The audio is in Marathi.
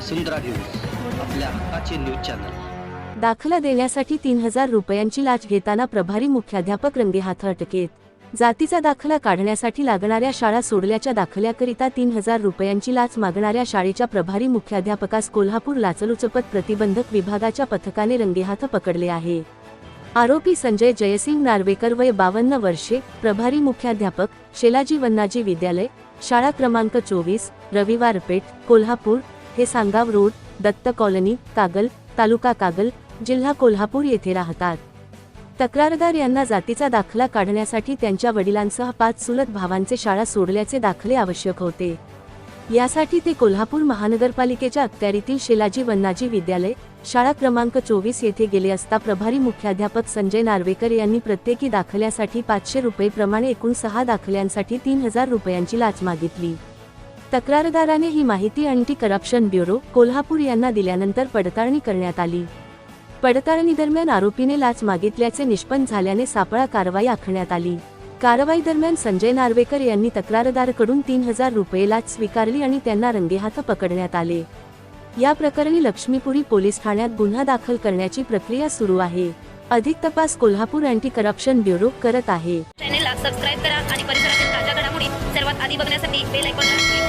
वसुंधरा न्यूज आपल्या हक्काचे न्यूज चॅनल. दाखला देण्यासाठी तीन हजार रुपयांची लाच घेताना प्रभारी मुख्याध्यापक रंगेहाथ अटकेत. जातीचा दाखला काढण्यासाठी लागणाऱ्या शाळा सोडल्याच्या दाखल्याकरिता तीन हजार रुपयांची लाच मागणाऱ्या शाळेच्या प्रभारी मुख्याध्यापकास कोल्हापूर लाचलुचपत प्रतिबंधक विभागाच्या पथकाने रंगेहाथ पकडले आहे. आरोपी संजय जयसिंग नार्वेकर वय बावन्न वर्षे प्रभारी मुख्याध्यापक शेलाजी वन्नाजी विद्यालय शाळा क्रमांक चोवीस रविवार पेठ कोल्हापूर हे सांगाव रोड दत्त कॉलनी कागल तालुका कागल जिल्हा कोल्हापूर येथे राहतात. तक्रारदार यांना जातीचा दाखला काढण्यासाठी त्यांच्या वडिलांसह पाच चुलत भावांचे शाळा सोडल्याचे दाखले आवश्यक होते. यासाठी ते कोल्हापूर महानगरपालिकेच्या अखत्यारीतील शेलाजी वन्नाजी विद्यालय शाळा क्रमांक चोवीस येथे गेले असता प्रभारी मुख्याध्यापक संजय नार्वेकर यांनी प्रत्येकी दाखल्यासाठी पाचशे रुपये प्रमाणे एकूण सहा दाखल्यांसाठी तीन हजार रुपयांची लाच मागितली. तक्रारदाराने ही माहिती अँटी करप्शन ब्युरो कोल्हापूर यांना दिल्यानंतर पडताळणी करण्यात आली. पडताळणी दरम्यान आरोपीने लाच मागितल्याचे निष्पन्न झाल्याने सापळा कारवाई आखण्यात आली. कारवाई दरम्यान संजय नार्वेकर यांनी तक्रारदाराकडून तीन हजार रुपये लाच स्वीकारली आणि त्यांना रंगेहात पकडण्यात आले. या प्रकरणी लक्ष्मीपुरी पोलीस ठाण्यात गुन्हा दाखल करण्याची प्रक्रिया सुरू आहे. अधिक तपास कोल्हापूर अँटी करप्शन ब्युरो करत आहे. चॅनेलला सबस्क्राईब करा आणि परिसरातील ताज्या घडामोडी सर्वात आधी बघण्यासाठी बेल आयकॉन